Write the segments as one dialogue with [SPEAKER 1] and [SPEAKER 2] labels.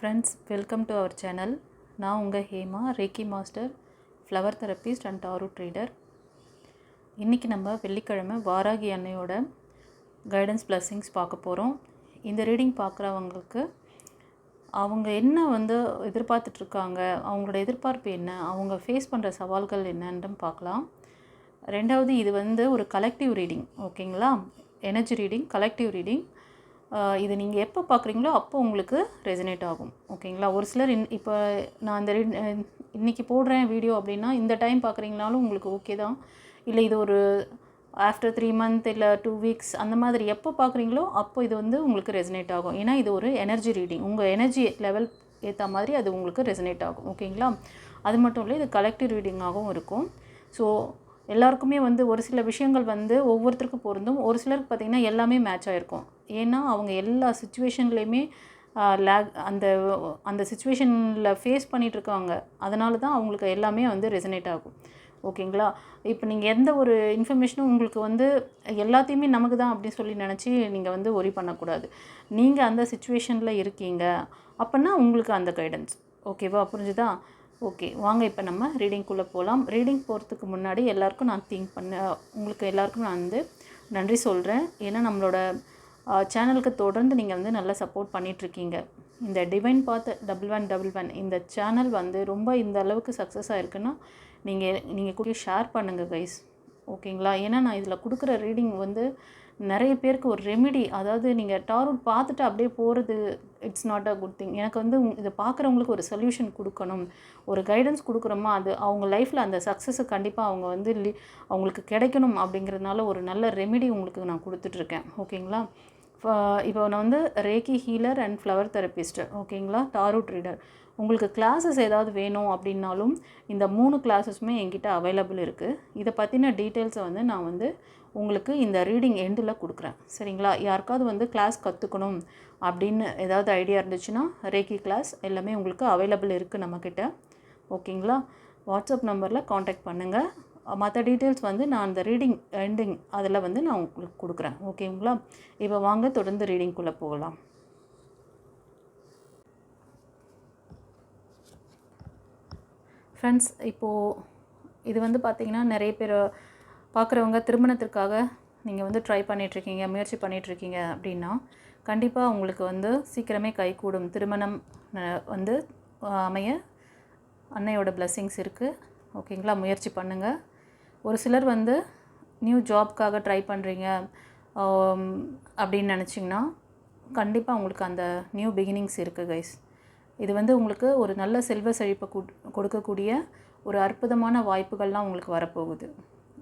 [SPEAKER 1] Friends welcome to our channel. நான் உங்கள் Hema reiki master flower therapist and tarot reader. இன்றைக்கி நம்ம வெள்ளிக்கிழமை வாராகி அன்னையோட கைடன்ஸ் பிளஸ்ஸிங்ஸ் பார்க்க போகிறோம் இந்த ரீடிங் பார்க்குறவங்களுக்கு அவங்க என்ன வந்து எதிர்பார்த்துட்ருக்காங்க அவங்களோட எதிர்பார்ப்பு என்ன அவங்க ஃபேஸ் பண்ணுற சவால்கள் என்னன்னு பார்க்கலாம். ரெண்டாவது இது வந்து ஒரு கலெக்டிவ் ரீடிங் ஓகேங்களா எனர்ஜி ரீடிங் கலெக்டிவ் ரீடிங் இது நீங்கள் எப்போ பார்க்குறீங்களோ அப்போ உங்களுக்கு ரெசனேட் ஆகும். ஓகேங்களா? ஒரு சிலர் இன் இப்போ நான் இந்த இன்றைக்கி போடுறேன் வீடியோ அப்படின்னா இந்த டைம் பார்க்குறீங்கனாலும் உங்களுக்கு ஓகே தான். இல்லை இது ஒரு ஆஃப்டர் த்ரீ மந்த் இல்லை டூ வீக்ஸ் அந்த மாதிரி எப்போ பார்க்குறீங்களோ அப்போ இது வந்து உங்களுக்கு ரெசனேட் ஆகும். ஏன்னா இது ஒரு எனர்ஜி ரீடிங் உங்கள் எனர்ஜி லெவல் ஏற்ற மாதிரி அது உங்களுக்கு ரெசனேட் ஆகும். ஓகேங்களா? அது மட்டும் இல்லை இது கலெக்டிவ் ரீடிங்காகவும் இருக்கும். ஸோ எல்லாருக்குமே வந்து ஒரு சில விஷயங்கள் வந்து ஒவ்வொருத்தருக்கும் பொருந்தும். ஒரு சிலருக்கு பார்த்திங்கன்னா எல்லாமே மேட்ச் ஆகிருக்கும் ஏன்னா அவங்க எல்லா சுச்சுவேஷன்லேயுமே லேக் அந்த அந்த சுச்சுவேஷனில் ஃபேஸ் பண்ணிகிட்ருக்காங்க அதனால தான் அவங்களுக்கு எல்லாமே வந்து ரெசனேட் ஆகும். ஓகேங்களா? இப்போ நீங்கள் எந்த ஒரு இன்ஃபர்மேஷனும் உங்களுக்கு வந்து எல்லாத்தையுமே நமக்கு தான் அப்படின்னு சொல்லி நினச்சி நீங்கள் வந்து ஒரி பண்ணக்கூடாது. நீங்கள் அந்த சுச்சுவேஷனில் இருக்கீங்க. அப்படின்னா உங்களுக்கு அந்த கைடன்ஸ் ஓகேவா? புரிஞ்சுதா? ஓகே வாங்க இப்போ நம்ம ரீடிங்குள்ளே போகலாம் ரீடிங் போகிறதுக்கு முன்னாடி எல்லாருக்கும் நான் திங்க் பண்ண உங்களுக்கு எல்லாருக்கும் நான் வந்து நன்றி சொல்கிறேன் ஏன்னா நம்மளோட சேனலுக்கு தொடர்ந்து நீங்கள் வந்து நல்லா சப்போர்ட் பண்ணிகிட்ருக்கீங்க இந்த டிவைன் பார்த்து டபுள் ஒன் டபுள் ஒன் இந்த சேனல் வந்து ரொம்ப இந்த அளவுக்கு சக்ஸஸ் ஆகிருக்குன்னா நீங்கள் நீங்கள் கூட ஷேர் பண்ணுங்கள் கைஸ் ஓகேங்களா? ஏன்னா நான் இதில் கொடுக்குற ரீடிங் வந்து நிறைய பேருக்கு ஒரு ரெமிடி அதாவது நீங்கள் டாரூட் பார்த்துட்டு அப்படியே போகிறது it's not a good thing எனக்கு வந்து இதை பார்க்குறவங்களுக்கு ஒரு சொல்யூஷன் கொடுக்கணும். ஒரு கைடன்ஸ் கொடுக்குறோமா? அது அவங்க லைஃப்பில் அந்த சக்ஸஸை கண்டிப்பாக அவங்க வந்து அவங்களுக்கு கிடைக்கணும் அப்படிங்கிறதுனால ஒரு நல்ல ரெமிடி உங்களுக்கு நான் கொடுத்துட்ருக்கேன். ஓகேங்களா? ஃப- இப்போ நான் வந்து reiki healer and flower therapist ஓகேங்களா? டாரூட் ரீடர் உங்களுக்கு கிளாஸஸ் ஏதாவது வேணும் அப்படின்னாலும் இந்த மூணு கிளாஸஸுமே என்கிட்ட அவைலபிள் இருக்குது இதை பற்றின டீட்டெயில்ஸை வந்து நான் வந்து உங்களுக்கு இந்த ரீடிங் எண்டில் கொடுக்குறேன். சரிங்களா? யாருக்காவது வந்து கிளாஸ் கற்றுக்கணும் அப்படின்னு ஏதாவது ஐடியா இருந்துச்சுன்னா ரேக்கி கிளாஸ் எல்லாமே உங்களுக்கு அவைலபிள் இருக்குது நம்மக்கிட்ட ஓகேங்களா வாட்ஸ்அப் நம்பரில் காண்டாக்ட் பண்ணுங்கள் மற்ற டீட்டெயில்ஸ் வந்து நான் அந்த ரீடிங் எண்டிங் அதில் வந்து நான் உங்களுக்கு கொடுக்குறேன். ஓகேங்களா இப்போ வாங்க தொடர்ந்து ரீடிங்குள்ளே போகலாம். ஃப்ரெண்ட்ஸ் இப்போது இது வந்து பார்த்திங்கன்னா நிறைய பேர் பார்க்குறவங்க திருமணத்திற்காக நீங்கள் வந்து ட்ரை பண்ணிகிட்ருக்கீங்க முயற்சி பண்ணிகிட்ருக்கீங்க அப்படின்னா கண்டிப்பாக உங்களுக்கு வந்து சீக்கிரமே கைகூடும் திருமணம் வந்து அமைய அன்னையோட blessings இருக்குது ஓகேங்களா முயற்சி பண்ணுங்கள் ஒரு சிலர் வந்து நியூ ஜாப்க்காக ட்ரை பண்ணுறீங்க அப்படின்னு நினச்சிங்கன்னா கண்டிப்பாக உங்களுக்கு அந்த நியூ பிகினிங்ஸ் இருக்குது கைஸ் இது வந்து உங்களுக்கு ஒரு நல்ல செல்வ செழிப்பை கூட்- கொடுக்கக்கூடிய ஒரு அற்புதமான வாய்ப்புகள்லாம் உங்களுக்கு வரப்போகுது.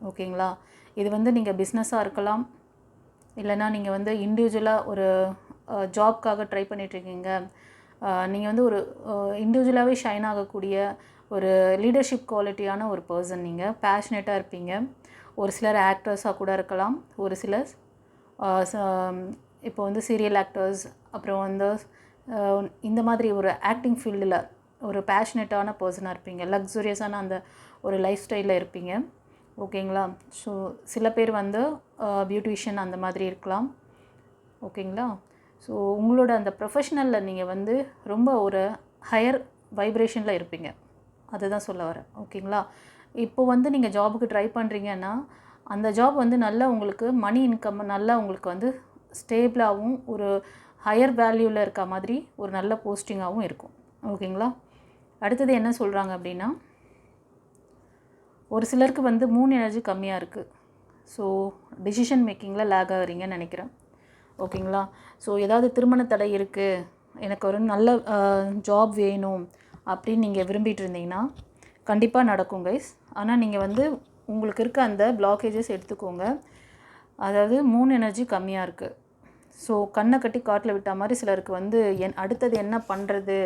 [SPEAKER 1] ஓகேங்களா இது வந்து நீங்கள் பிஸ்னஸாக இருக்கலாம். இல்லைன்னா நீங்கள் வந்து இண்டிவிஜுவலாக ஒரு ஜாப்க்காக ட்ரை பண்ணிகிட்ருக்கீங்க நீங்கள் வந்து ஒரு இண்டிவிஜுவலாகவே ஷைன் ஆகக்கூடிய ஒரு லீடர்ஷிப் குவாலிட்டியான ஒரு பர்சன் நீங்கள் பேஷனேட்டாக இருப்பீங்க. ஒரு சிலர் ஆக்டர்ஸாக கூட இருக்கலாம். ஒரு சிலர் ச- இப்போ வந்து சீரியல் ஆக்டர்ஸ் அப்புறம் வந்து இந்த மாதிரி ஒரு ஆக்டிங் ஃபீல்டில் ஒரு பேஷனேட்டான பர்சனாக இருப்பீங்க. லக்ஸுரியஸான அந்த ஒரு லைஃப் ஸ்டைலில் இருப்பீங்க. ஓகேங்களா? ஸோ சில பேர் வந்து பியூட்டிஷியன் அந்த மாதிரி இருக்கலாம். ஓகேங்களா? ஸோ உங்களோட அந்த ப்ரொஃபஷனலில் நீங்கள் வந்து ரொம்ப ஒரு ஹையர் வைப்ரேஷனில் இருப்பீங்க. அதுதான் சொல்ல வரேன். ஓகேங்களா? இப்போ வந்து நீங்கள் ஜாபுக்கு ட்ரை பண்ணுறீங்கன்னா அந்த ஜாப் வந்து நல்லா உங்களுக்கு மணி இன்கம் நல்லா உங்களுக்கு வந்து ஸ்டேபிளாகவும் ஒரு ஹையர் வேல்யூவில் இருக்க மாதிரி ஒரு நல்ல போஸ்டிங்காகவும் இருக்கும். ஓகேங்களா? அடுத்தது என்ன சொல்கிறாங்க அப்படின்னா ஒரு சிலருக்கு வந்து மூணு எனர்ஜி கம்மியாக இருக்குது ஸோ டிசிஷன் மேக்கிங்கில் லேக் ஆகுறீங்கன்னு நினைக்கிறேன். ஓகேங்களா? ஸோ ஏதாவது திருமண தடை இருக்குது எனக்கு ஒரு நல்ல ஜாப் வேணும் அப்படின்னு நீங்கள் விரும்பிட்டு இருந்தீங்கன்னா கண்டிப்பாக நடக்கும் கைஸ் ஆனால் நீங்கள் வந்து உங்களுக்கு இருக்க அந்த பிளாக்கேஜஸ் எடுத்துக்கோங்க. அதாவது மூணு எனர்ஜி கம்மியாக இருக்குது ஸோ கண்ணை கட்டி காட்டில் விட்ட மாதிரி சிலருக்கு வந்து என் அடுத்தது என்ன பண்ணுறது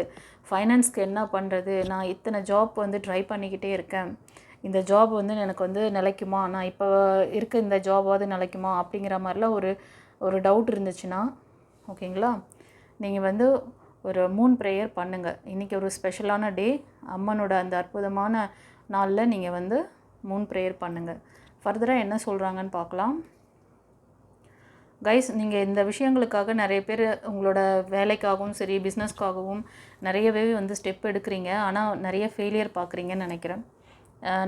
[SPEAKER 1] ஃபைனான்ஸ்க்கு என்ன பண்ணுறது நான் இத்தனை ஜாப் வந்து ட்ரை பண்ணிக்கிட்டே இருக்கேன். இந்த ஜாப் வந்து எனக்கு வந்து நிலைக்குமா? நான் இப்போ இருக்க இந்த ஜாபாவது நிலைக்குமா? அப்படிங்கிற மாதிரிலாம் ஒரு ஒரு டவுட் இருந்துச்சுன்னா ஓகேங்களா நீங்கள் வந்து ஒரு மூன் ப்ரேயர் பண்ணுங்கள் இன்றைக்கி ஒரு ஸ்பெஷலான டே அம்மனோட அந்த அற்புதமான நாளில் நீங்கள் வந்து மூன் ப்ரேயர் பண்ணுங்கள் ஃபர்தராக என்ன சொல்கிறாங்கன்னு பார்க்கலாம். கைஸ் நீங்கள் இந்த விஷயங்களுக்காக நிறைய பேர் உங்களோட வேலைக்காகவும் சரி பிஸ்னஸ்க்காகவும் நிறையவே வந்து ஸ்டெப் எடுக்கிறீங்க. ஆனால் நிறைய ஃபெயிலியர் பார்க்குறீங்கன்னு நினைக்கிறேன்.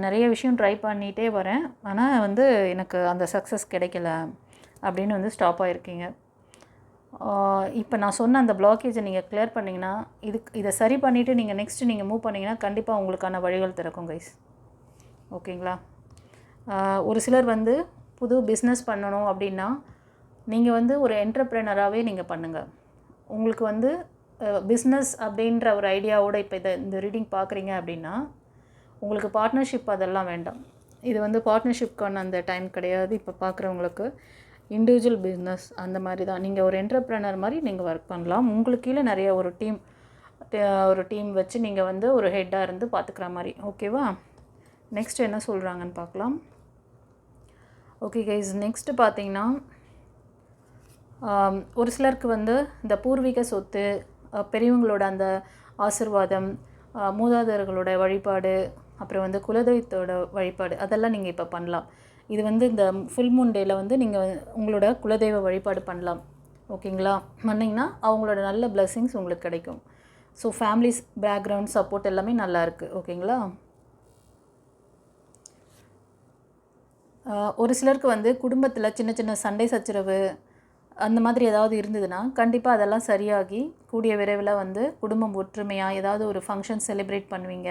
[SPEAKER 1] நிறைய விஷயம் ட்ரை பண்ணிகிட்டே வரேன். ஆனால் வந்து எனக்கு அந்த சக்ஸஸ் கிடைக்கல அப்படின்னு வந்து ஸ்டாப் ஆகிருக்கீங்க இப்போ நான் சொன்ன அந்த பிளாக்கேஜை நீங்கள் கிளியர் பண்ணிங்கன்னா இதுக்கு இதை சரி பண்ணிவிட்டு நீங்கள் நெக்ஸ்ட்டு நீங்கள் மூவ் பண்ணிங்கன்னா கண்டிப்பாக உங்களுக்கான வழிகள் திறக்கும் கைஸ் ஓகேங்களா? ஒரு சிலர் வந்து புது பிஸ்னஸ் பண்ணணும் அப்படின்னா நீங்கள் வந்து ஒரு என்டர்ப்ரெனராகவே நீங்கள் பண்ணுங்கள் உங்களுக்கு வந்து பிஸ்னஸ் அப்படின்ற ஒரு ஐடியாவோட இப்போ இதை இந்த ரீடிங் பார்க்குறீங்க அப்படின்னா உங்களுக்கு பார்ட்னர்ஷிப் அதெல்லாம் வேண்டாம். இது வந்து பார்ட்னர்ஷிப்க்கான அந்த டைம் கிடையாது இப்போ பார்க்குறவங்களுக்கு இண்டிவிஜுவல் பிஸ்னஸ் அந்த மாதிரி தான். நீங்கள் ஒரு என்டர்ப்ரனர் மாதிரி நீங்கள் ஒர்க் பண்ணலாம். உங்களுக்கு கீழே நிறைய ஒரு டீம் ஒரு டீம் வச்சு நீங்கள் வந்து ஒரு ஹெட்டாக இருந்து பார்த்துக்கிற மாதிரி. ஓகேவா நெக்ஸ்ட் என்ன சொல்கிறாங்கன்னு பார்க்கலாம் ஓகே கைஸ் நெக்ஸ்ட்டு பார்த்தீங்கன்னா ஒரு சிலருக்கு வந்து இந்த பூர்வீக சொத்து பெரியவங்களோட அந்த ஆசிர்வாதம் மூதாதையர்களோட வழிபாடு அப்புறம் வந்து குலதெய்வத்தோட வழிபாடு அதெல்லாம் நீங்கள் இப்போ பண்ணலாம். இது வந்து இந்த ஃபுல் மூன் டேயில் வந்து நீங்கள் உங்களோட குலதெய்வ வழிபாடு பண்ணலாம். ஓகேங்களா? பண்ணிங்கன்னா அவங்களோட நல்ல பிளெஸ்ஸிங்ஸ் உங்களுக்கு கிடைக்கும். ஸோ ஃபேமிலிஸ் பேக்ரவுண்ட் சப்போர்ட் எல்லாமே நல்லாயிருக்கு ஓகேங்களா? ஒரு சிலருக்கு வந்து குடும்பத்தில் சின்ன சின்ன சண்டை சச்சரவு அந்த மாதிரி ஏதாவது இருந்ததுன்னா கண்டிப்பாக அதெல்லாம் சரியாகி கூடிய விரைவில் வந்து குடும்பம் ஒற்றுமையாக ஏதாவது ஒரு ஃபங்க்ஷன் செலிப்ரேட் பண்ணுவீங்க.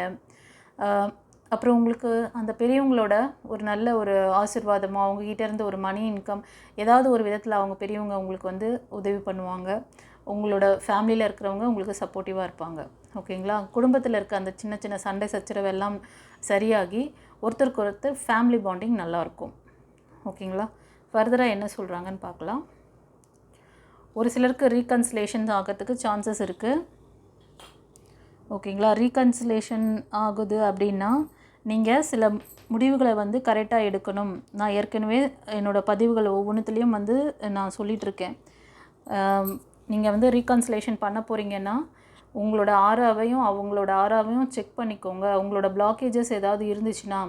[SPEAKER 1] அப்புறம் உங்களுக்கு அந்த பெரியவங்களோட ஒரு நல்ல ஒரு ஆசிர்வாதமோ அவங்ககிட்ட இருந்து ஒரு மணி இன்கம் ஏதாவது ஒரு விதத்தில் அவங்க பெரியவங்க உங்களுக்கு வந்து உதவி பண்ணுவாங்க. உங்களோட ஃபேமிலியில் இருக்கிறவங்க உங்களுக்கு சப்போர்ட்டிவாக இருப்பாங்க. ஓகேங்களா குடும்பத்தில் இருக்க அந்த சின்ன சின்ன சண்டை சச்சரவு எல்லாம் சரியாகி ஒருத்தருக்கு ஒருத்தர் ஃபேமிலி பாண்டிங் நல்லாயிருக்கும் ஓகேங்களா ஃபர்தராக என்ன சொல்கிறாங்கன்னு பார்க்கலாம். ஒரு சிலருக்கு ரீகன்சிலேஷன் ஆகிறதுக்கு சான்சஸ் இருக்குது ஓகேங்களா? ரீகன்சிலேஷன் ஆகுது அப்படின்னா நீங்கள் சில முடிவுகளை வந்து கரெக்டாக எடுக்கணும். நான் ஏற்கனவே என்னோடய பதிவுகள் ஒவ்வொன்றுத்துலேயும் வந்து நான் சொல்லிகிட்ருக்கேன் நீங்கள் வந்து ரீகன்சிலேஷன் பண்ண போகிறீங்கன்னா உங்களோட ஆறாவையும் அவங்களோட ஆறாவையும் செக் பண்ணிக்கோங்க. உங்களோட பிளாக்கேஜஸ் ஏதாவது இருந்துச்சுன்னா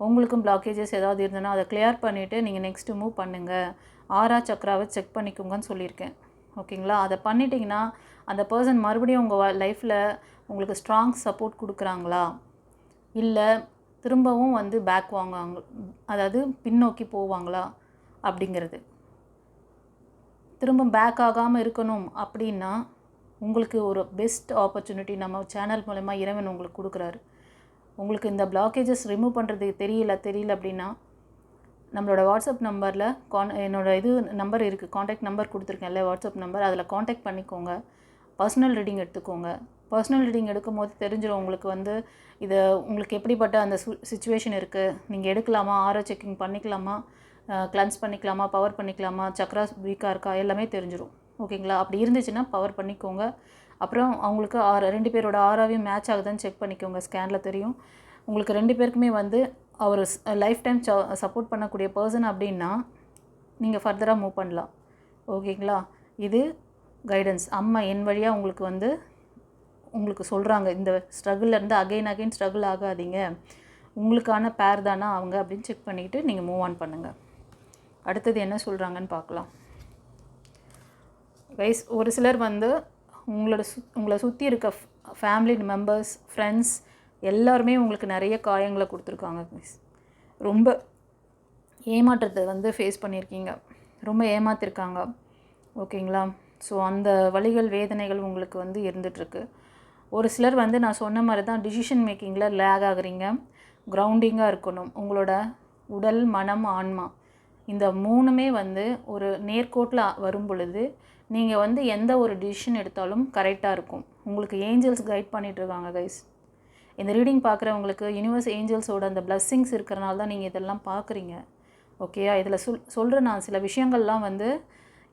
[SPEAKER 1] உங்களுக்கும் பிளாக்கேஜஸ் ஏதாவது இருந்ததுன்னா அதை கிளியர் பண்ணிவிட்டு நீங்கள் நெக்ஸ்ட்டு மூவ் பண்ணுங்கள் ஆறா சக்கராவை செக் பண்ணிக்கோங்கன்னு சொல்லியிருக்கேன். ஓகேங்களா? அதை பண்ணிட்டீங்கன்னா அந்த பர்சன் மறுபடியும் உங்கள் லைஃப்பில் உங்களுக்கு ஸ்ட்ராங் சப்போர்ட் கொடுக்குறாங்களா? இல்லை திரும்பவும் வந்து பேக் வாங்குவாங்க அதாவது பின்னோக்கி போவாங்களா? அப்படிங்கிறது. திரும்ப பேக் ஆகாமல் இருக்கணும் அப்படின்னா உங்களுக்கு ஒரு பெஸ்ட் ஆப்பர்ச்சுனிட்டி நம்ம சேனல் மூலயமா இறைவன் உங்களுக்கு கொடுக்குறாரு. உங்களுக்கு இந்த பிளாக்கேஜஸ் ரிமூவ் பண்ணுறது தெரியல தெரியல அப்படின்னா நம்மளோட வாட்ஸ்அப் நம்பரில் கான் என்னோடய இது நம்பர் இருக்குது காண்டாக்ட் நம்பர் கொடுத்துருக்கேன்ல வாட்ஸ்அப் நம்பர் அதில் காண்டாக்ட் பண்ணிக்கோங்க. பர்சனல் ரீடிங் எடுத்துக்கோங்க. பர்சனல் ரீடிங் எடுக்கும்போது தெரிஞ்சிடும் உங்களுக்கு வந்து இது உங்களுக்கு எப்படிப்பட்ட அந்த சுச்சுவேஷன் இருக்குது நீங்கள் எடுக்கலாமா? ஆரோ செக்கிங் பண்ணிக்கலாமா? கிளன்ஸ் பண்ணிக்கலாமா? பவர் பண்ணிக்கலாமா? சக்ராஸ் வீக்காக இருக்கா? எல்லாமே தெரிஞ்சிடும் ஓகேங்களா? அப்படி இருந்துச்சுன்னா பவர் பண்ணிக்கோங்க. அப்புறம் அவங்களுக்கு ஆறு ரெண்டு பேரோட ஆறாவையும் மேட்ச் ஆகுதுன்னு செக் பண்ணிக்கோங்க. ஸ்கேனில் தெரியும். உங்களுக்கு ரெண்டு பேருக்குமே வந்து அவர் லைஃப் டைம் சப்போர்ட் பண்ணக்கூடிய பர்சன் அப்படின்னா நீங்கள் ஃபர்தராக மூவ் பண்ணலாம். ஓகேங்களா? இது கைடன்ஸ் அம்மா என் வழியாக உங்களுக்கு வந்து உங்களுக்கு சொல்கிறாங்க இந்த ஸ்ட்ரகிள்லேருந்து இருந்து அகைன் அகைன் ஸ்ட்ரகிள் ஆகாதீங்க. உங்களுக்கான பேர் தானா அவங்க அப்படின்னு செக் பண்ணிக்கிட்டு நீங்கள் மூவ் ஆன் பண்ணுங்கள் அடுத்தது என்ன சொல்கிறாங்கன்னு பார்க்கலாம். கைஸ் ஒரு சிலர் வந்து உங்களோட சு உங்களை சுற்றி இருக்க ஃபேமிலி மெம்பர்ஸ் ஃப்ரெண்ட்ஸ் எல்லாருமே உங்களுக்கு நிறைய காயங்களை கொடுத்துருக்காங்க கைஸ் ரொம்ப ஏமாற்றத்தை வந்து ஃபேஸ் பண்ணியிருக்கீங்க. ரொம்ப ஏமாத்திருக்காங்க. ஓகேங்களா ஸோ அந்த வழிகள் வேதனைகள் உங்களுக்கு வந்து இருந்துகிட்ருக்கு ஒரு சிலர் வந்து நான் சொன்ன மாதிரி தான் டிசிஷன் மேக்கிங்கில் லேக் ஆகுறீங்க. க்ரௌண்டிங்காக இருக்கணும். உங்களோட உடல் மனம் ஆன்மா. இந்த மூணுமே வந்து ஒரு நேர்கோட்டில் வரும் பொழுது நீங்கள் வந்து எந்த ஒரு டிசிஷன் எடுத்தாலும் கரெக்டாக இருக்கும். உங்களுக்கு ஏஞ்சல்ஸ் கைட் பண்ணிகிட்ருக்காங்க கைஸ் இந்த ரீடிங் பார்க்குறவங்களுக்கு யூனிவர்ஸ் ஏஞ்சல்ஸோட அந்த பிளஸ்ஸிங்ஸ் இருக்கிறனால தான் நீங்கள் இதெல்லாம் பார்க்குறீங்க. ஓகேயா இதில் சொல் சொல்கிற நான். சில விஷயங்கள்லாம் வந்து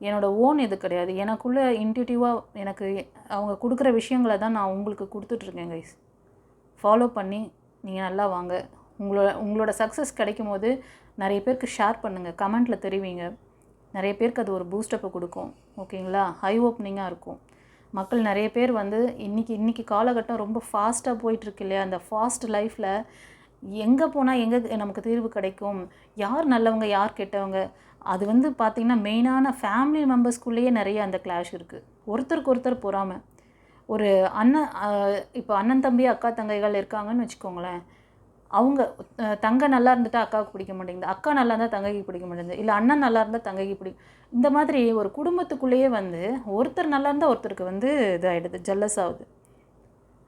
[SPEAKER 1] என்னோடய ஓன் இது கிடையாது. எனக்குள்ளே இன்ட்யூட்டிவாக எனக்கு அவங்க கொடுக்குற விஷயங்களை தான் நான் உங்களுக்கு கொடுத்துட்ருக்கேன் கைஸ் ஃபாலோ பண்ணி நீங்கள் நல்லா வாங்க. உங்களோட உங்களோட சக்ஸஸ் கிடைக்கும் போது நிறைய பேருக்கு ஷேர் பண்ணுங்கள் கமெண்ட்டில் தெரிவிங்க. நிறைய பேருக்கு அது ஒரு பூஸ்டப்பை கொடுக்கும். ஓகேங்களா? ஹை ஓப்பனிங்காக இருக்கும். மக்கள் நிறைய பேர் வந்து இன்றைக்கி இன்றைக்கி காலகட்டம் ரொம்ப ஃபாஸ்ட்டாக போயிட்டுருக்கு இல்லையா? அந்த ஃபாஸ்ட் லைஃப்பில் எங்கே போனால் எங்கே நமக்கு தீர்வு கிடைக்கும்? யார் நல்லவங்க யார் கெட்டவங்க? அது வந்து பார்த்திங்கன்னா மெயினான ஃபேமிலி மெம்பர்ஸ்குள்ளேயே நிறைய அந்த கிளாஷ் இருக்குது ஒருத்தருக்கு ஒருத்தர் பொறாமை. ஒரு அண்ணன் இப்போ அண்ணன் தம்பி அக்கா தங்கைகள் இருக்காங்கன்னு வச்சுக்கோங்களேன். அவங்க தங்க நல்லா இருந்துட்டா அக்காவுக்கு பிடிக்க மாட்டேங்குது. அக்கா நல்லா இருந்தால் தங்கைக்கு பிடிக்க மாட்டேங்குது. இல்லை அண்ணன் நல்லா இருந்தால் தங்கைக்கு பிடிக்கும் இந்த மாதிரி ஒரு குடும்பத்துக்குள்ளேயே வந்து ஒருத்தர் நல்லா இருந்தால் ஒருத்தருக்கு வந்து இதாகிடுது ஜல்லஸ் ஆகுது.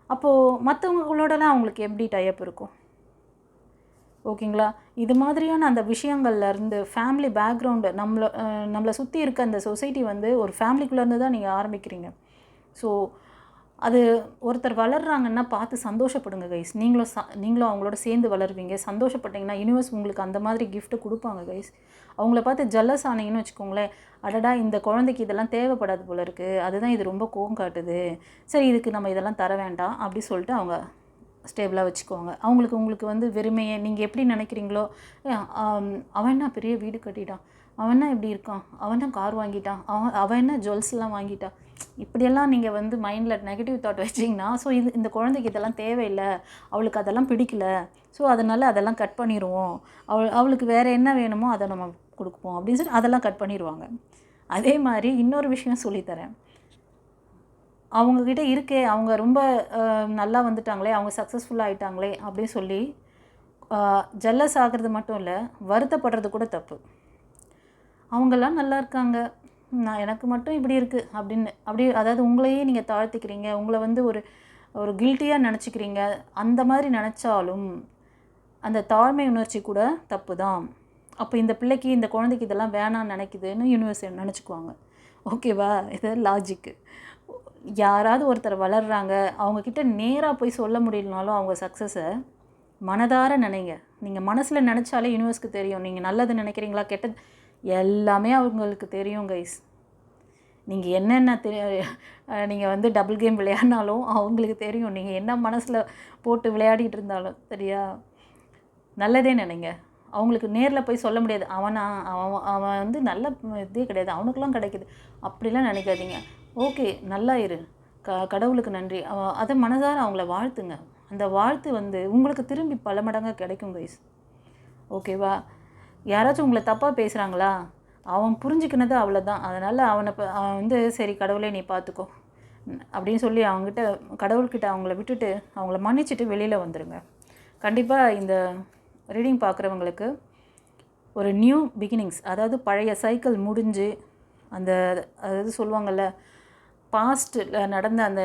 [SPEAKER 1] அப்போது மற்றவங்களோடலாம் அவங்களுக்கு எப்படி டைப் இருக்கும்? ஓகேங்களா? இது மாதிரியான அந்த விஷயங்கள்ல இருந்து ஃபேமிலி பேக்ரவுண்டு நம்மளை நம்மளை சுற்றி இருக்க அந்த சொசைட்டி வந்து ஒரு ஃபேமிலிக்குள்ளேருந்து தான் நீங்கள் ஆரம்பிக்கிறீங்க. ஸோ அது ஒருத்தர் வளர்றாங்கன்னா பார்த்து சந்தோஷப்படுங்க கைஸ் நீங்களும் ச நீங்களும் அவங்களோட சேர்ந்து வளருவீங்க. சந்தோஷப்பட்டீங்கன்னா யூனிவர்ஸ் உங்களுக்கு அந்த மாதிரி கிஃப்ட்டு கொடுப்பாங்க கைஸ் அவங்கள பார்த்து ஜல்லஸ் ஆனீங்கன்னு வச்சுக்கோங்களேன். அடடா இந்த குழந்தைக்கு இதெல்லாம் தேவைப்படாது போல இருக்குது அதுதான் இது ரொம்ப கோவம் காட்டுது. சரி இதுக்கு நம்ம இதெல்லாம் தர வேண்டாம். அப்படி சொல்லிட்டு அவங்க ஸ்டேபிளாக வச்சுக்கோங்க. அவங்களுக்கு உங்களுக்கு வந்து வெறுமையை நீங்கள் எப்படி நினைக்கிறீங்களோ அவன் என்ன பெரிய வீடு கட்டிட்டான். அவன் என்ன இப்படி இருக்கான்? அவன் என்ன கார் வாங்கிட்டான். அவன் அவன் என்ன ஜுவல்ஸ்லாம் வாங்கிட்டான்? இப்படியெல்லாம் நீங்கள் வந்து மைண்டில் நெகட்டிவ் தாட் வச்சிங்கன்னா ஸோ இது இந்த குழந்தைக்கு இதெல்லாம் தேவையில்லை. அவளுக்கு அதெல்லாம் பிடிக்கல. ஸோ அதனால் அதெல்லாம் கட் பண்ணிடுவோம் அவள் அவளுக்கு வேறு என்ன வேணுமோ அதை நம்ம கொடுப்போம் அப்படின்னு சொல்லி அதெல்லாம் கட் பண்ணிடுவாங்க அதே மாதிரி இன்னொரு விஷயம் சொல்லித்தரேன். அவங்கக்கிட்ட இருக்கே அவங்க ரொம்ப நல்லா வந்துட்டாங்களே அவங்க சக்ஸஸ்ஃபுல்லாக ஆகிட்டாங்களே அப்படின்னு சொல்லி ஜல்லஸ் ஆகிறது மட்டும் இல்லை வருத்தப்படுறது கூட தப்பு. அவங்கெல்லாம் நல்லா இருக்காங்க. நான் எனக்கு மட்டும் இப்படி இருக்குது அப்படின்னு அப்படி அதாவது உங்களையே நீங்கள் தாழ்த்திக்கிறீங்க உங்களை வந்து ஒரு ஒரு கில்ட்டியாக நினச்சிக்கிறீங்க அந்த மாதிரி நினச்சாலும் அந்த தாழ்மை உணர்ச்சி கூட தப்பு தான். அப்போ இந்த பிள்ளைக்கு இந்த குழந்தைக்கு இதெல்லாம் வேணாம்னு நினைக்குதுன்னு யூனிவர்ஸ் நினச்சிக்குவாங்க. ஓகேவா இது லாஜிக்கு யாராவது ஒருத்தர் வளர்கிறாங்க அவங்கக்கிட்ட நேராக போய் சொல்ல முடியலனாலும் அவங்க சக்ஸஸை மனதார நினைங்க. நீங்கள் மனசில் நினச்சாலே யூனிவர்ஸ்க்கு தெரியும். நீங்கள் நல்லது நினைக்கிறீங்களா கெட்டது? எல்லாமே அவங்களுக்கு தெரியும் கைஸ் நீங்கள் என்னென்ன தெ நீங்கள் வந்து டபுள் கேம் விளையாடினாலும் அவங்களுக்கு தெரியும். நீங்கள் என்ன மனசில் போட்டு விளையாடிட்டு இருந்தாலும் சரியா? நல்லதே நினைங்க. அவங்களுக்கு நேரில் போய் சொல்ல முடியாது. அவனா அவன் அவன் வந்து நல்ல இதே கிடையாது. அவனுக்கெல்லாம் கிடைக்குது. அப்படிலாம் நினைக்காதீங்க. ஓகே நல்லா இரு. க கடவுளுக்கு நன்றி. அதை மனதார அவங்கள வாழ்த்துங்க. அந்த வாழ்த்து வந்து உங்களுக்கு திரும்பி பல மடங்காக கிடைக்கும் கைஸ் ஓகேவா யாராச்சும் உங்களை தப்பாக பேசுகிறாங்களா அவன் புரிஞ்சுக்கினது அவ்வளோதான் அதனால் அவனை அவன் வந்து சரி கடவுளே நீ பார்த்துக்கோ அப்படின்னு சொல்லி அவங்ககிட்ட கடவுள்கிட்ட அவங்கள விட்டுட்டு அவங்கள மன்னிச்சுட்டு வெளியில் வந்துடுங்க கண்டிப்பாக இந்த ரீடிங் பார்க்குறவங்களுக்கு ஒரு நியூ பிகினிங்ஸ் அதாவது பழைய சைக்கிள் முடிஞ்சு அந்த அதாவது சொல்லுவாங்கள்ல பாஸ்ட்டில் நடந்த அந்த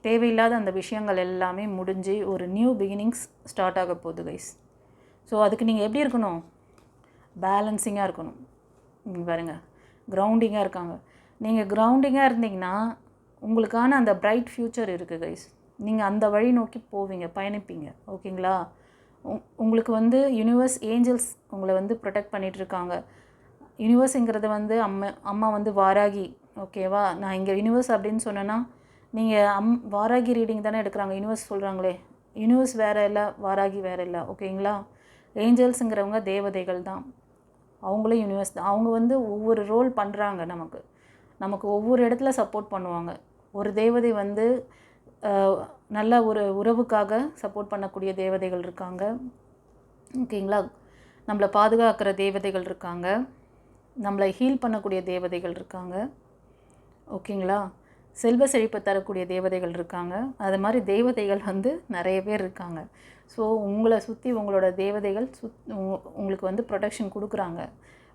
[SPEAKER 1] தேவையில்லாத அந்த விஷயங்கள் எல்லாமே முடிஞ்சு ஒரு நியூ பிகினிங்ஸ் ஸ்டார்ட் ஆக போகுது கைஸ் ஸோ அதுக்கு நீங்கள் எப்படி இருக்கணும்? பேலன்சிங்காக இருக்கணும். நீங்கள் பாருங்க. கிரவுண்டிங்காக இருக்காங்க. நீங்கள் கிரவுண்டிங்காக இருந்தீங்கன்னா உங்களுக்கான அந்த பிரைட் ஃப்யூச்சர் இருக்குது கைஸ் நீங்கள் அந்த வழி நோக்கி போவீங்க பயணிப்பீங்க. ஓகேங்களா? உங்- உங்களுக்கு வந்து யூனிவர்ஸ் ஏஞ்சல்ஸ் உங்களை வந்து ப்ரொடெக்ட் பண்ணிகிட்ருக்காங்க யூனிவர்ஸுங்கிறது வந்து அம்மா அம்மா வந்து வாராகி ஓகேவா? நான் இங்கே யூனிவர்ஸ் அப்படின்னு சொன்னேன்னா நீங்கள் அம் வாராகி ரீடிங் தானே எடுக்கிறாங்க. யூனிவர்ஸ் சொல்கிறாங்களே யூனிவர்ஸ் வேறு இல்லை வாராகி வேறு இல்லை. ஓகேங்களா? ஏஞ்சல்ஸுங்கிறவங்க தேவதைகள் தான். அவங்களும் யூனிவர்ஸ் தான். அவங்க வந்து ஒவ்வொரு ரோல் பண்ணுறாங்க நமக்கு. நமக்கு ஒவ்வொரு இடத்துல சப்போர்ட் பண்ணுவாங்க. ஒரு தேவதை வந்து நல்ல ஒரு உறவுக்காக சப்போர்ட் பண்ணக்கூடிய தேவதைகள் இருக்காங்க. ஓகேங்களா? நம்மளை பாதுகாக்கிற தேவதைகள் இருக்காங்க. நம்மளை ஹீல் பண்ணக்கூடிய தேவதைகள் இருக்காங்க. ஓகேங்களா? செல்வ செழிப்பை தரக்கூடிய தேவதைகள் இருக்காங்க. அது மாதிரி தேவதைகள் வந்து நிறைய பேர் இருக்காங்க. ஸோ உங்களை சுற்றி உங்களோட தேவதைகள் சுத் உங்களுக்கு வந்து ப்ரொடெக்ஷன் கொடுக்குறாங்க.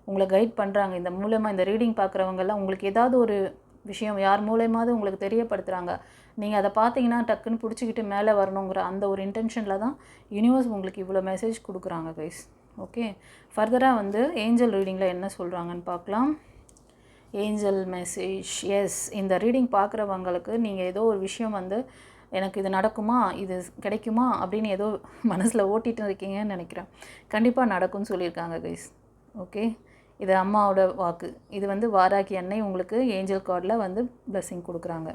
[SPEAKER 1] உங்களை கைட் பண்ணுறாங்க இந்த மூலமாக இந்த ரீடிங் பார்க்குறவங்கெல்லாம் உங்களுக்கு ஏதாவது ஒரு விஷயம் யார் மூலயமாவது உங்களுக்கு தெரியப்படுத்துகிறாங்க நீங்கள் அதை பார்த்தீங்கன்னா டக்குன்னு பிடிச்சிக்கிட்டு மேலே வரணுங்கிற அந்த ஒரு இன்டென்ஷனில் தான் யூனிவர்ஸ் உங்களுக்கு இவ்வளோ மெசேஜ் கொடுக்குறாங்க கைஸ் ஓகே ஃபர்தராக வந்து ஏஞ்சல் ரீடிங்கில் என்ன சொல்கிறாங்கன்னு பார்க்கலாம். ஏஞ்சல் மெசேஜ் எஸ் இந்த ரீடிங் பார்க்குறவங்களுக்கு நீங்கள் ஏதோ ஒரு விஷயம் வந்து எனக்கு இது நடக்குமா இது கிடைக்குமா அப்படின்னு ஏதோ மனசில் ஓட்டிகிட்டு இருக்கீங்கன்னு நினைக்கிறேன். கண்டிப்பாக நடக்கும்னு சொல்லியிருக்காங்க கைஸ் ஓகே இது அம்மாவோட வாக்கு. இது வந்து வாராகி அன்னை உங்களுக்கு ஏஞ்சல் கார்டில் வந்து பிளெஸ்ஸிங் கொடுக்குறாங்க.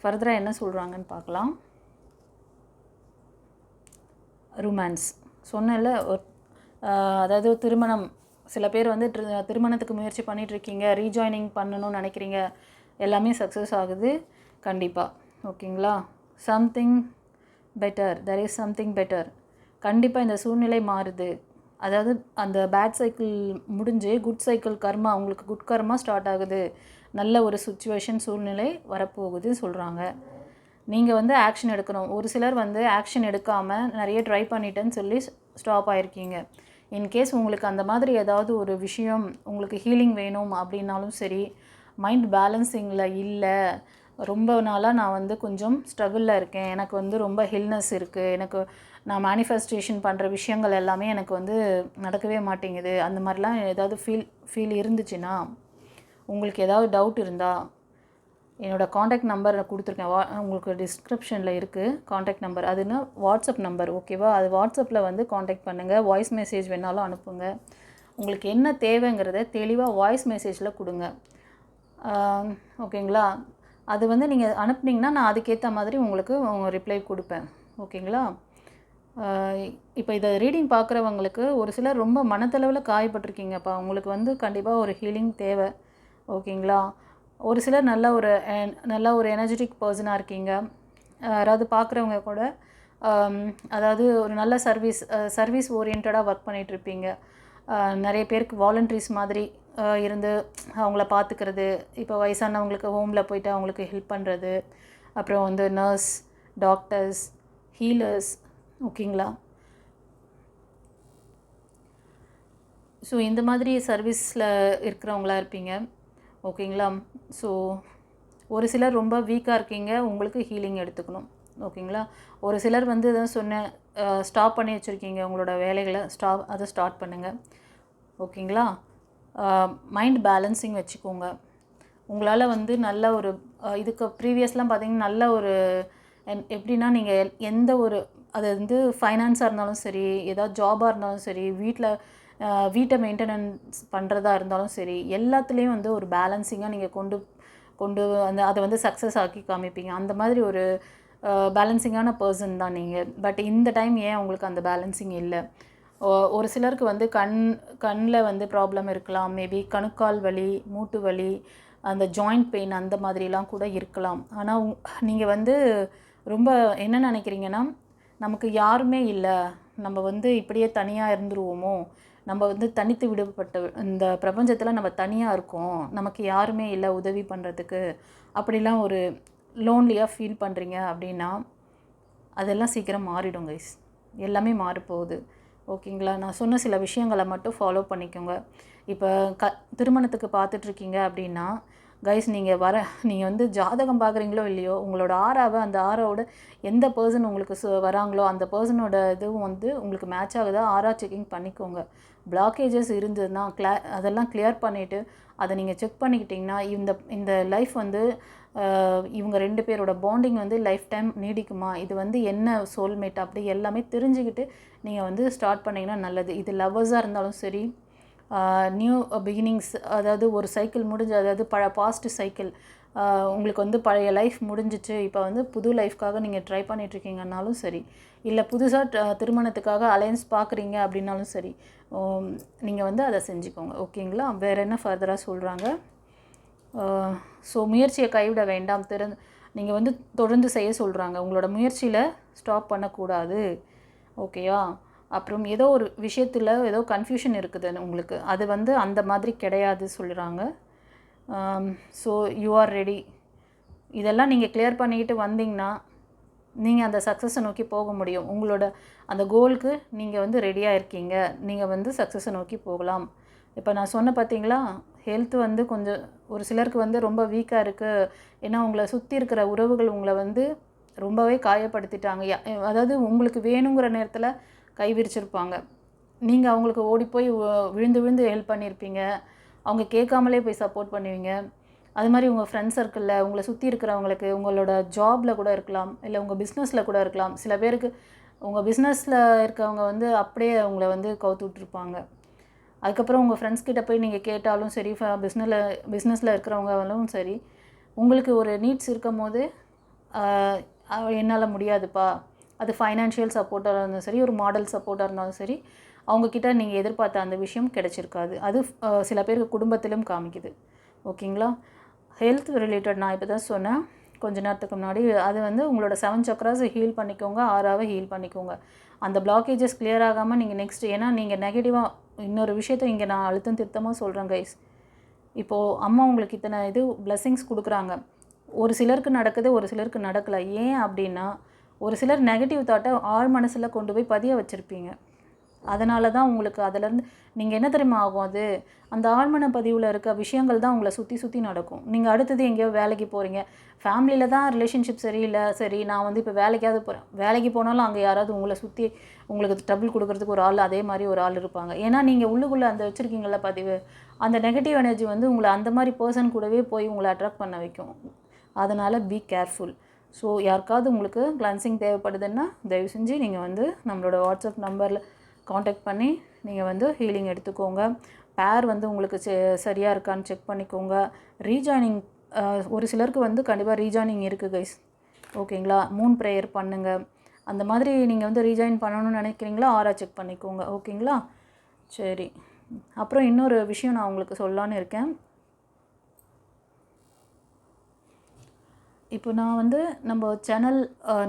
[SPEAKER 1] ஃபர்தராக என்ன சொல்கிறாங்கன்னு பார்க்கலாம். ரொமான்ஸ் சொன்னேன்ல ஒரு அதாவது திருமணம் சில பேர் வந்து திருமணத்துக்கு முயற்சி பண்ணிட்டு இருக்கீங்க ரீஜாயினிங் பண்ணணும்னு நினைக்கிறீங்க எல்லாமே சக்ஸஸ் ஆகுது. கண்டிப்பாக ஓகேங்களா? Something better there is something better கண்டிப்பாக இந்த சூழ்நிலை மாறுது. அதாவது அந்த பேட் சைக்கிள் முடிஞ்சு குட் சைக்கிள் கர்மா அவங்களுக்கு குட் கர்மா ஸ்டார்ட் ஆகுது. நல்ல ஒரு சுச்சுவேஷன் சூழ்நிலை வரப்போகுது சொல்கிறாங்க நீங்கள் வந்து ஆக்ஷன் எடுக்கணும். ஒரு சிலர் வந்து ஆக்ஷன் எடுக்காமல் நிறைய ட்ரை பண்ணிட்டேன்னு சொல்லி ஸ்டாப் ஆகிருக்கீங்க இன்கேஸ் உங்களுக்கு அந்த மாதிரி ஏதாவது ஒரு விஷயம் உங்களுக்கு ஹீலிங் வேணும் அப்படின்னாலும் சரி மைண்ட் பேலன்சிங்கில் இல்லை. ரொம்ப நாளாக நான் வந்து கொஞ்சம் ஸ்ட்ரகிளில் இருக்கேன். எனக்கு வந்து ரொம்ப ஹில்னஸ் இருக்குது எனக்கு நான் மேனிஃபெஸ்டேஷன் பண்ணுற விஷயங்கள் எல்லாமே எனக்கு வந்து நடக்கவே மாட்டேங்குது. அந்த மாதிரிலாம் ஏதாவது ஃபீல் ஃபீல் இருந்துச்சுன்னா உங்களுக்கு ஏதாவது டவுட் இருந்தால் என்னோடய காண்டாக்ட் நம்பர் கொடுத்துருக்கேன். வா உங்களுக்கு டிஸ்கிரிப்ஷனில் இருக்குது காண்டாக்ட் நம்பர் அதுனா வாட்ஸ்அப் நம்பர் ஓகேவா அது வாட்ஸ்அப்பில் வந்து காண்டாக்ட் பண்ணுங்கள் வாய்ஸ் மெசேஜ் வேணாலும் அனுப்புங்க. உங்களுக்கு என்ன தேவைங்கிறத தெளிவாக வாய்ஸ் மெசேஜில் கொடுங்க. ஓகேங்களா அது வந்து நீங்கள் அனுப்புனீங்கன்னா நான் அதுக்கேற்ற மாதிரி உங்களுக்கு ரிப்ளை கொடுப்பேன். ஓகேங்களா இப்போ இதை ரீடிங் பார்க்குறவங்களுக்கு ஒரு சிலர் ரொம்ப மனத்தளவில் காயப்பட்டிருக்கீங்கப்பா. உங்களுக்கு வந்து கண்டிப்பாக ஒரு ஹீலிங் தேவை. ஓகேங்களா ஒரு சிலர் நல்ல ஒரு நல்ல ஒரு எனர்ஜெட்டிக் பர்சனாக இருக்கீங்க. யாராவது பார்க்குறவங்க கூட அதாவது ஒரு நல்ல சர்வீஸ் சர்வீஸ் ஓரியன்டாக ஒர்க் பண்ணிகிட்ருப்பீங்க நிறைய பேருக்கு வாலண்ட்ரிஸ் மாதிரி இருந்து அவங்கள பார்த்துக்கிறது இப்போ வயசானவங்களுக்கு ஹோமில் போயிட்டு அவங்களுக்கு ஹெல்ப் பண்ணுறது அப்புறம் வந்து நர்ஸ் டாக்டர்ஸ் ஹீலர்ஸ் ஓகேங்களா? ஸோ இந்த மாதிரி சர்வீஸில் இருக்கிறவங்களா இருப்பீங்க. ஓகேங்களா? ஸோ ஒரு சிலர் ரொம்ப வீக்காக இருக்கீங்க உங்களுக்கு ஹீலிங் எடுத்துக்கணும். ஓகேங்களா? ஒரு சிலர் வந்து இதான் சொன்னேன் ஸ்டாப் பண்ணி வச்சுருக்கீங்க உங்களோட வேலைகளை ஸ்டாப் அதை ஸ்டார்ட் பண்ணுங்கள் ஓகேங்களா? மைண்ட் பேலன்சிங் வச்சுக்கோங்க. உங்களால் வந்து நல்ல ஒரு இதுக்கு ப்ரீவியஸ்லாம் பார்த்தீங்கன்னா நல்ல ஒரு எப்படின்னா நீங்கள் எந்த ஒரு அது வந்து ஃபைனான்ஸாக இருந்தாலும் சரி ஏதாவது ஜாபாக இருந்தாலும் சரி வீட்டில் வீட்டை மெயின்டெனன்ஸ் பண்ணுறதா இருந்தாலும் சரி எல்லாத்துலேயும் வந்து ஒரு பேலன்சிங்காக நீங்கள் கொண்டு கொண்டு அந்த அதை வந்து சக்ஸஸ் ஆக்கி காமிப்பீங்க. அந்த மாதிரி ஒரு பேலன்சிங்கான பர்சன் தான் நீங்கள் பட் இந்த டைம் ஏன் உங்களுக்கு அந்த பேலன்சிங் இல்லை? ஒரு சிலருக்கு வந்து கண் கண்ணில் வந்து ப்ராப்ளம் இருக்கலாம். மேபி கணுக்கால் வலி மூட்டு வலி அந்த ஜாயிண்ட் பெயின் அந்த மாதிரிலாம் கூட இருக்கலாம். ஆனால் நீங்கள் வந்து ரொம்ப என்ன நினைக்கிறீங்கன்னா நமக்கு யாருமே இல்லை. நம்ம வந்து இப்படியே தனியாக இருந்துருவோமோ? நம்ம வந்து தனித்து விடுபட்ட இந்த பிரபஞ்சத்தில் நம்ம தனியாக இருக்கோம். நமக்கு யாருமே இல்லை உதவி பண்ணுறதுக்கு அப்படிலாம் ஒரு லோன்லியாக ஃபீல் பண்ணுறீங்க அப்படின்னா அதெல்லாம் சீக்கிரம் மாறிடும் கைஸ் எல்லாமே மாறப்போகுது. ஓகேங்களா நான் சொன்ன சில விஷயங்களை மட்டும் ஃபாலோ பண்ணிக்கோங்க. இப்போ க திருமணத்துக்கு பார்த்துட்ருக்கீங்க அப்படின்னா கைஸ் நீங்கள் வர நீங்கள் வந்து ஜாதகம் பார்க்குறீங்களோ இல்லையோ உங்களோட ஆறாவை அந்த ஆறாவோட எந்த பர்சன் உங்களுக்கு வராங்களோ அந்த பர்சனோட இதுவும் வந்து உங்களுக்கு மேட்ச் ஆகுதா? ஆறா செக்கிங் பண்ணிக்கோங்க. பிளாக்கேஜஸ் இருந்ததுன்னா கிளா அதெல்லாம் கிளியர் பண்ணிவிட்டு அதை நீங்கள் செக் பண்ணிக்கிட்டிங்கன்னா இந்த இந்த லைஃப் வந்து இவங்க ரெண்டு பேரோட பாண்டிங் வந்து லைஃப் டைம் நீடிக்குமா? இது வந்து என்ன சோல்மேட் அப்படி எல்லாமே தெரிஞ்சுக்கிட்டு நீங்கள் வந்து ஸ்டார்ட் பண்ணிங்கன்னா நல்லது. இது லவ்வர்ஸாக இருந்தாலும் சரி நியூ பிகினிங்ஸ் அதாவது ஒரு சைக்கிள் முடிஞ்சு அதாவது பழ பாஸ்ட் சைக்கிள் உங்களுக்கு வந்து பழைய லைஃப் முடிஞ்சிச்சு. இப்போ வந்து புது லைஃப்க்காக நீங்கள் ட்ரை பண்ணிகிட்ருக்கீங்கன்னாலும் சரி. இல்லை புதுசாக திருமணத்துக்காக அலையன்ஸ் பார்க்குறீங்க அப்படின்னாலும் சரி நீங்கள் வந்து அதை செஞ்சுக்கோங்க. ஓகேங்களா? வேறு என்ன ஃபர்தராக சொல்கிறாங்க ஸோ முயற்சியை கைவிட வேண்டாம். திறந்து நீங்கள் வந்து தொடர்ந்து செய்ய சொல்கிறாங்க உங்களோட முயற்சியில் ஸ்டாப் பண்ணக்கூடாது. ஓகேயா அப்புறம் ஏதோ ஒரு விஷயத்தில் ஏதோ கன்ஃபியூஷன் இருக்குது உங்களுக்கு. அது வந்து அந்த மாதிரி கிடையாது சொல்கிறாங்க ஸோ யூ ஆர் ரெடி இதெல்லாம் நீங்கள் கிளியர் பண்ணிக்கிட்டு வந்தீங்கன்னா நீங்கள் அந்த சக்ஸஸை நோக்கி போக முடியும். உங்களோட அந்த கோலுக்கு நீங்கள் வந்து ரெடியாக இருக்கீங்க. நீங்கள் வந்து சக்ஸஸை நோக்கி போகலாம். இப்போ நான் சொன்ன பார்த்தீங்களா ஹெல்த் வந்து கொஞ்சம் ஒரு சிலருக்கு வந்து ரொம்ப வீக்காக இருக்குது ஏன்னா உங்களை சுற்றி இருக்கிற உறவுகள் உங்களை வந்து ரொம்பவே காயப்படுத்திட்டாங்க. அதாவது உங்களுக்கு வேணுங்கிற நேரத்தில் கை விரிச்சிருப்பாங்க நீங்கள் அவங்களுக்கு ஓடி போய் விழுந்து விழுந்து ஹெல்ப் பண்ணியிருப்பீங்க அவங்க கேட்காமலே போய் சப்போர்ட் பண்ணுவீங்க. அது மாதிரி உங்கள் ஃப்ரெண்ட்ஸ் சர்க்கிளில் உங்களை சுற்றி இருக்கிறவங்களுக்கு உங்களோட ஜாபில் கூட இருக்கலாம். இல்லை உங்கள் பிஸ்னஸில் கூட இருக்கலாம். சில பேருக்கு உங்கள் பிஸ்னஸில் இருக்கவங்க வந்து அப்படியே உங்களை வந்து கவுத்து விட்ருப்பாங்க அதுக்கப்புறம் உங்கள் ஃப்ரெண்ட்ஸ் கிட்ட போய் நீங்கள் கேட்டாலும் சரி பிஸ்னஸில் பிஸ்னஸில் இருக்கிறவங்களும் சரி உங்களுக்கு ஒரு நீட்ஸ் இருக்கும் போது என்னால் முடியாதுப்பா. அது ஃபைனான்ஷியல் சப்போர்ட்டாக இருந்தாலும் சரி ஒரு மாடல் சப்போர்ட்டாக இருந்தாலும் சரி அவங்கக்கிட்ட நீங்கள் எதிர்பார்த்த அந்த விஷயம் கிடச்சிருக்காது. அது சில பேருக்கு குடும்பத்திலும் காமிக்குது. ஓகேங்களா? ஹெல்த் ரிலேட்டட் நான் இப்போ தான் சொன்னேன். கொஞ்ச நேரத்துக்கு முன்னாடி அது வந்து உங்களோட செவன் சக்கராஸ் ஹீல் பண்ணிக்கோங்க ஆறாவை ஹீல் பண்ணிக்கோங்க. அந்த பிளாக்கேஜஸ் கிளியர் ஆகாமல் நீங்கள் நெக்ஸ்ட் ஏன்னா நீங்கள் நெகட்டிவாக இன்னொரு விஷயத்த இங்கே நான் அழுத்தம் திருத்தமாக சொல்கிறேன் கைஸ் இப்போது அம்மா உங்களுக்கு இத்தனை இது பிளெஸ்ஸிங்ஸ் கொடுக்குறாங்க. ஒரு சிலருக்கு நடக்குது ஒரு சிலருக்கு நடக்கலை. ஏன் அப்படின்னா ஒரு சிலர் நெகட்டிவ் தாட்டை ஆழ் மனசில் கொண்டு போய் பதிய வச்சுருப்பீங்க. அதனால தான் உங்களுக்கு அதிலேருந்து நீங்கள் என்ன தெரியுமா ஆகும் அது? அந்த ஆழ்மன பதிவில் இருக்க விஷயங்கள் தான் உங்களை சுற்றி சுற்றி நடக்கும். நீங்கள் அடுத்தது எங்கேயோ வேலைக்கு போகிறீங்க ஃபேமிலியில் தான் ரிலேஷன்ஷிப் சரியில்லை சரி நான் வந்து இப்போ வேலைக்காவது போகிறேன் வேலைக்கு போனாலும் அங்கே யாராவது உங்களை சுற்றி உங்களுக்கு ட்ரபிள் கொடுக்குறதுக்கு ஒரு ஆள் அதே மாதிரி ஒரு ஆள் இருப்பாங்க. ஏன்னா நீங்கள் உள்ளுக்குள்ளே அந்த வச்சுருக்கீங்களா பதிவு அந்த நெகட்டிவ் எனர்ஜி வந்து உங்களை அந்த மாதிரி பர்சன் கூடவே போய் உங்களை அட்ராக்ட் பண்ண வைக்கும். அதனால் பி கேர்ஃபுல் ஸோ யாருக்காவது உங்களுக்கு கிளன்சிங் தேவைப்படுதுன்னா தயவு செஞ்சு நீங்கள் வந்து நம்மளோட வாட்ஸ்அப் நம்பரில் காண்டாக்ட் பண்ணி நீங்கள் வந்து ஹீலிங் எடுத்துக்கோங்க. பேர் வந்து உங்களுக்கு சரியாக இருக்கான்னு செக் பண்ணிக்கோங்க. ரீஜாயினிங் ஒரு சிலருக்கு வந்து கண்டிப்பாக ரீஜாயினிங் இருக்குது கைஸ் ஓகேங்களா மூன் ப்ரேயர் பண்ணுங்கள் அந்த மாதிரி நீங்கள் வந்து ரீஜாயின் பண்ணணும்னு நினைக்கிறீங்களா? ஆரா செக் பண்ணிக்கோங்க. ஓகேங்களா சரி. அப்புறம் இன்னொரு விஷயம் நான் உங்களுக்கு சொல்லலான்னு இருக்கேன். இப்போ நான் வந்து நம்ம சேனல்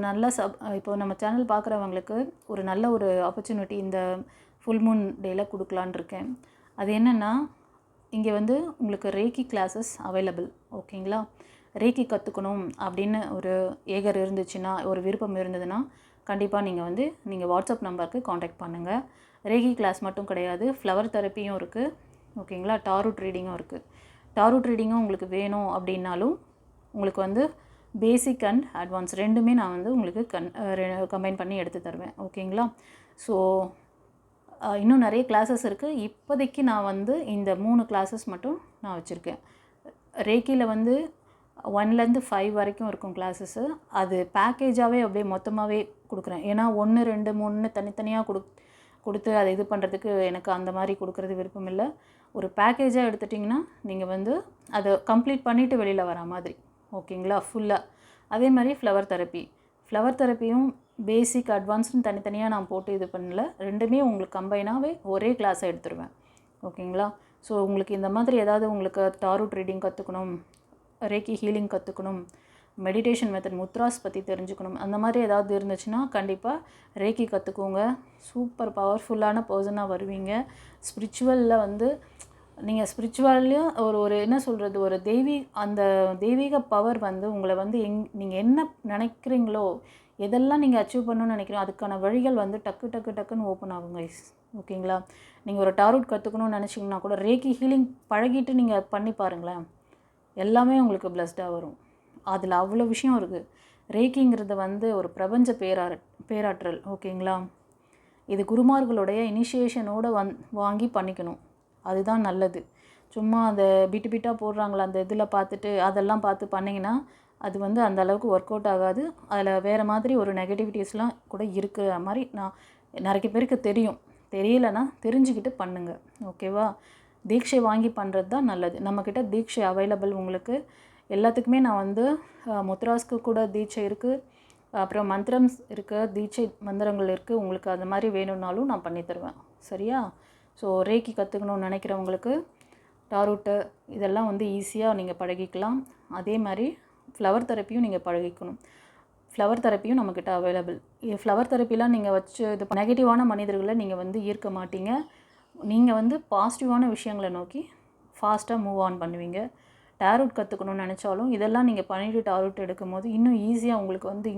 [SPEAKER 1] நல்ல சப் இப்போ நம்ம சேனல் பார்க்குறவங்களுக்கு ஒரு நல்ல ஒரு ஆப்பர்ச்சுனிட்டி இந்த ஃபுல் மூன் டேயில் கொடுக்கலான் இருக்கேன். அது என்னென்னா இங்கே வந்து உங்களுக்கு ரேக்கி கிளாஸஸ் அவைலபிள் ஓகேங்களா? ரேக்கி கற்றுக்கணும் அப்படின்னு ஒரு ஏகர் இருந்துச்சுன்னா ஒரு விருப்பம் இருந்ததுன்னா கண்டிப்பாக நீங்கள் வந்து நீங்கள் வாட்ஸ்அப் நம்பருக்கு காண்டாக்ட் பண்ணுங்கள் ரேகி கிளாஸ் மட்டும் கிடையாது ஃப்ளவர் தெரப்பியும் இருக்குது ஓகேங்களா? டாரூட் ரீடிங்கும் இருக்குது டாரூட் ரீடிங்கும் உங்களுக்கு வேணும் அப்படின்னாலும் உங்களுக்கு வந்து பேசிக் அண்ட் அட்வான்ஸ் ரெண்டுமே நான் வந்து உங்களுக்கு கன் கம்பைன் பண்ணி எடுத்து தருவேன். ஓகேங்களா? ஸோ இன்னும் நிறைய கிளாஸஸ் இருக்குது இப்போதைக்கு நான் வந்து இந்த மூணு கிளாஸஸ் மட்டும் நான் வச்சுருக்கேன். ரேக்கியில் வந்து ஒன்லேருந்து ஃபைவ் வரைக்கும் இருக்கும் கிளாஸஸ்ஸு அது பேக்கேஜாகவே அப்படியே மொத்தமாகவே கொடுக்குறேன். ஏன்னா ஒன்று ரெண்டு மூணுன்னு தனித்தனியாக கொடு கொடுத்து அதை இது பண்ணுறதுக்கு எனக்கு அந்த மாதிரி கொடுக்குறது விருப்பம் இல்லை. ஒரு பேக்கேஜாக எடுத்துட்டிங்கன்னா நீங்கள் வந்து அதை கம்ப்ளீட் பண்ணிவிட்டு வெளியில் வர மாதிரி. ஓகேங்களா? ஃபுல்லாக அதே மாதிரி ஃப்ளவர் தெரப்பி ஃப்ளவர் தெரப்பியும் பேசிக் அட்வான்ஸ்னு தனித்தனியாக நான் போட்டு இது பண்ணல. ரெண்டுமே உங்களுக்கு கம்பைனாகவே ஒரே கிளாஸை எடுத்துருவேன். ஓகேங்களா? ஸோ உங்களுக்கு இந்த மாதிரி ஏதாவது உங்களுக்கு டாரூட் ரீடிங் கற்றுக்கணும் ரேக்கி ஹீலிங் கற்றுக்கணும் மெடிடேஷன் மெத்தட் முத்ராஸ் பற்றி தெரிஞ்சுக்கணும் அந்த மாதிரி ஏதாவது இருந்துச்சுன்னா கண்டிப்பாக ரேக்கி கற்றுக்கோங்க சூப்பர் பவர்ஃபுல்லான பர்சனாக வருவீங்க. ஸ்பிரிச்சுவலில் வந்து நீங்கள் ஸ்பிரிச்சுவல்லையும் ஒரு ஒரு என்ன சொல்கிறது ஒரு தெய்வீ அந்த தெய்வீக பவர் வந்து உங்களை வந்து எங் நீங்கள் என்ன நினைக்கிறீங்களோ எதெல்லாம் நீங்கள் அச்சீவ் பண்ணணும்னு நினைக்கிறீங்க அதுக்கான வழிகள் வந்து டக்கு டக்கு டக்குன்னு ஓப்பன் ஆகும் கைஸ் ஓகேங்களா? நீங்கள் ஒரு டாரூட் கற்றுக்கணும்னு நினச்சிங்கன்னா கூட ரேக்கி ஹீலிங் பழகிட்டு நீங்கள் பண்ணி பாருங்களேன். எல்லாமே உங்களுக்கு பிளஸ்டாக வரும். அதில் அவ்வளோ விஷயம் இருக்குது ரேக்கிங்கிறது வந்து ஒரு பிரபஞ்ச பேரா பேராற்றல் ஓகேங்களா? இது குருமார்களுடைய இனிஷியேஷனோட வந் வாங்கி பண்ணிக்கணும். அதுதான் நல்லது. சும்மா அந்த பிட்டு பிட்டாக போடுறாங்களா அந்த இதில் பார்த்துட்டு அதெல்லாம் பார்த்து பண்ணிங்கன்னா அது வந்து அந்த அளவுக்கு ஒர்க் அவுட் ஆகாது. அதில் வேறு மாதிரி ஒரு நெகட்டிவிட்டிஸ்லாம் கூட இருக்கிற மாதிரி நான் நிறைய பேருக்கு தெரியும். தெரியலனா தெரிஞ்சுக்கிட்டு பண்ணுங்கள் ஓகேவா தீட்சை வாங்கி பண்ணுறது தான் நல்லது. நம்மக்கிட்ட தீட்சை அவைலபிள் உங்களுக்கு. எல்லாத்துக்குமே நான் வந்து முத்ராஸ்க்கு கூட தீட்சை இருக்குது அப்புறம் மந்திரம் இருக்குது தீட்சை மந்திரங்கள் இருக்குது உங்களுக்கு அந்த மாதிரி வேணும்னாலும் நான் பண்ணி தருவேன். சரியா? ஸோ ரேக்கி கற்றுக்கணும்னு நினைக்கிறவங்களுக்கு டாரூட்டு இதெல்லாம் வந்து ஈஸியாக நீங்கள் பழகிக்கலாம். அதே மாதிரி ஃப்ளவர் தெரப்பியும் நீங்கள் பழகிக்கணும். ஃப்ளவர் தெரப்பியும் நம்மக்கிட்ட அவைலபிள் ஃப்ளவர் தெரப்பிலாம் நீங்கள் வச்சு இது நெகட்டிவான மனிதர்களை நீங்கள் வந்து ஈர்க்க மாட்டீங்க. நீங்கள் வந்து பாசிட்டிவான விஷயங்களை நோக்கி ஃபாஸ்ட்டாக மூவ் ஆன் பண்ணுவீங்க. டேரூட் கற்றுக்கணும்னு நினச்சாலும் இதெல்லாம் நீங்கள் பண்ணிட்டு டாரூட் எடுக்கும் போது இன்னும் ஈஸியாக உங்களுக்கு வந்து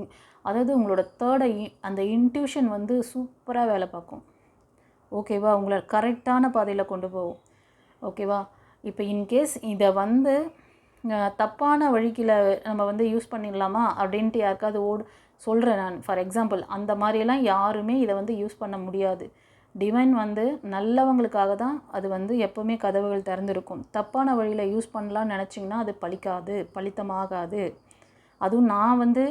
[SPEAKER 1] அதாவது உங்களோட தேர்டை அந்த இன்ட்யூஷன் வந்து சூப்பராக வேலை பார்க்கும். ஓகேவா? உங்களை கரெக்டான பாதையில் கொண்டு போகும். ஓகேவா? இப்போ இன்கேஸ் இதை வந்து தப்பான வழிக்கில் நம்ம வந்து யூஸ் பண்ணிடலாமா? அப்படின்ட்டு யாருக்காவது ஓடு சொல்கிறேன் நான். ஃபார் எக்ஸாம்பிள் அந்த மாதிரியெல்லாம் யாருமே இதை வந்து யூஸ் பண்ண முடியாது. டிவைன் வந்து நல்லவங்களுக்காக தான் அது வந்து எப்போவுமே கதவுகள் திறந்துருக்கும். தப்பான வழியில் யூஸ் பண்ணலாம்னு நினச்சிங்கன்னா அது பலிக்காது பலித்தமாகாது அதுவும் நான் வந்து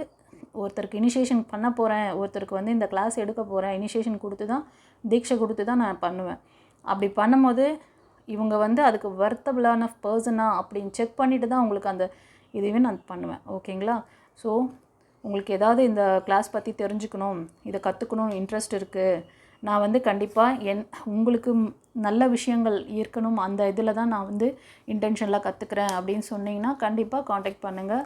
[SPEAKER 1] ஒருத்தருக்கு இனிஷியேஷன் பண்ண போகிறேன் ஒருத்தருக்கு வந்து இந்த கிளாஸ் எடுக்க போகிறேன் இனிஷியேஷன் கொடுத்து தான் தீட்சை கொடுத்து தான் நான் பண்ணுவேன். அப்படி பண்ணும்போது இவங்க வந்து அதுக்கு வர்த்தபிளான பர்சனா அப்படின்னு செக் பண்ணிவிட்டு தான் உங்களுக்கு அந்த இதுவே நான் பண்ணுவேன். ஓகேங்களா? ஸோ உங்களுக்கு ஏதாவது இந்த கிளாஸ் பற்றி தெரிஞ்சுக்கணும் இதை கற்றுக்கணும் இன்ட்ரெஸ்ட் இருக்குது நான் வந்து கண்டிப்பாக என் உங்களுக்கு நல்ல விஷயங்கள் ஈர்க்கணும் அந்த இதில் தான் நான் வந்து இன்டென்ஷனில் கற்றுக்குறேன் அப்படின்னு சொன்னீங்கன்னா கண்டிப்பாக காண்டாக்ட் பண்ணுங்கள்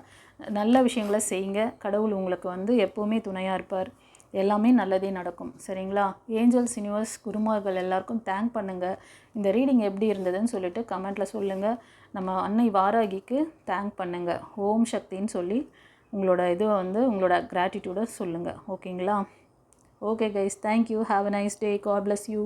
[SPEAKER 1] நல்ல விஷயங்களை செய்யுங்க. கடவுள் உங்களுக்கு வந்து எப்போவுமே துணையாக இருப்பார். எல்லாமே நல்லதே நடக்கும். சரிங்களா? ஏஞ்சல்ஸ் யூனிவர்ஸ் குருமார்கள் எல்லாருக்கும் தேங்க் பண்ணுங்கள் இந்த ரீடிங் எப்படி இருந்ததுன்னு சொல்லிட்டு கமெண்ட்டில் சொல்லுங்கள் நம்ம அன்னை வாராகிக்கு தேங்க் பண்ணுங்கள் ஓம் சக்தின்னு சொல்லி உங்களோட இதுவை வந்து உங்களோட கிராட்டிடியூடை சொல்லுங்கள் ஓகேங்களா okay guys thank you have a nice day God bless you